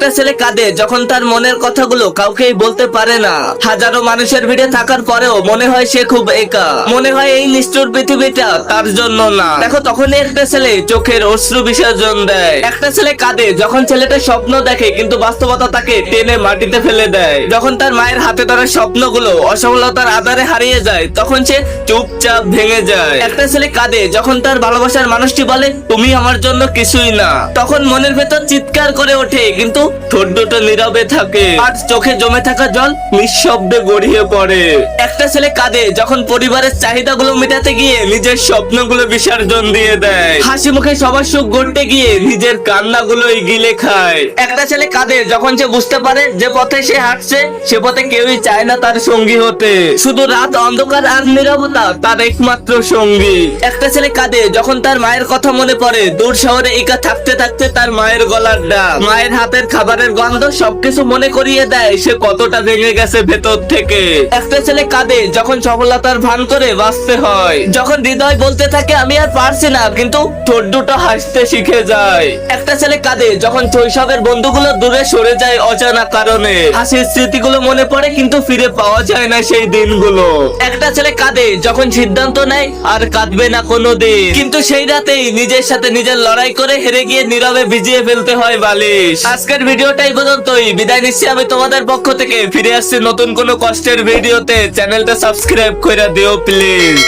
একটা ছেলে কাঁদে যখন তার মনের কথাগুলো কাউকেই বলতে পারে না। হাজারো মানুষের ভিড়ে থাকার পরেও মনে হয় সে খুব একা। মনে হয় এই নিষ্ঠুর পৃথিবীটা তার জন্য না। দেখো, তখনই একটা ছেলে চোখের অশ্রু বিসর্জন দেয়। একটা ছেলে কাঁদে যখন ছেলেটা স্বপ্ন দেখে কিন্তু বাস্তবতা তাকে টেনে মাটিতে ফেলে দেয়। যখন তার মায়ের হাতে ধরা স্বপ্নগুলো অসফলতার আধারে হারিয়ে যায়, তখন সে চুপচাপ ভেঙে যায়। একটা ছেলে কাঁদে যখন তার ভালোবাসার মানুষটি বলে, তুমি আমার জন্য কিছুই না। তখন মনের ভেতর চিৎকার করে ওঠে, কিন্তু দুটো নীরবে থাকে। আর চোখে জমে থাকা জল নিঃশব্দে গড়িয়ে পড়ে। একটা ছেলে কাঁদে যখন পরিবারের চাহিদাগুলো মেটাতে গিয়ে নিজের স্বপ্নগুলো বিসর্জন দিয়ে দেয়। হাসি মুখে সবার সুখ গড়তে গিয়ে নিজের কান্নাগুলোই গিলে খায়। একটা ছেলে কাঁদে যখন সে বুঝতে পারে যে পথে সে হাঁটছে, সে পথে কেউই চায় না তার সঙ্গী হতে। শুধু রাত, অন্ধকার আর নীরবতা তার একমাত্র সঙ্গী। একটা ছেলে কাঁদে যখন তার মায়ের কথা মনে পড়ে। দূর শহরে একা থাকতে থাকতে তার মায়ের গলার ডাক। মায়ের হাতের খাবারের গন্ধ সবকিছু মনে করিয়ে দেয়। সে কতটা ভেঙে গেছে ভেতর থেকে। একটা ছেলে কাঁদে, যখন সফলতার ভান করে বাঁচতে হয়। যখন হৃদয় বলতে থাকে, আমি আর পারছি না। কিন্তু ঠোঁট দুটো হাসতে শিখে যায়। একটা ছেলে কাঁদে, যখন শৈশবের বন্ধুগুলো দূরে সরে যায় অজানা কারণে। হাসির স্মৃতিগুলো মনে পড়ে, কিন্তু ফিরে পাওয়া যায় না সেই দিনগুলো। একটা ছেলে কাঁদে, যখন সিদ্ধান্ত নেয়, আর কাঁদবে না কোনো দিন কিন্তু সেই রাতেই নিজের সাথে নিজের লড়াই করে হেরে গিয়ে নীরবে ভিজিয়ে ফেলতে হয় বালিশ। আজকের ভিডিওটাই পর্যন্তই। বিদায় নিচ্ছি আমি তোমাদের পক্ষ থেকে। ফিরে আসছি নতুন কোনো কষ্টের ভিডিওতে। চ্যানেলটা সাবস্ক্রাইব করে দিও প্লিজ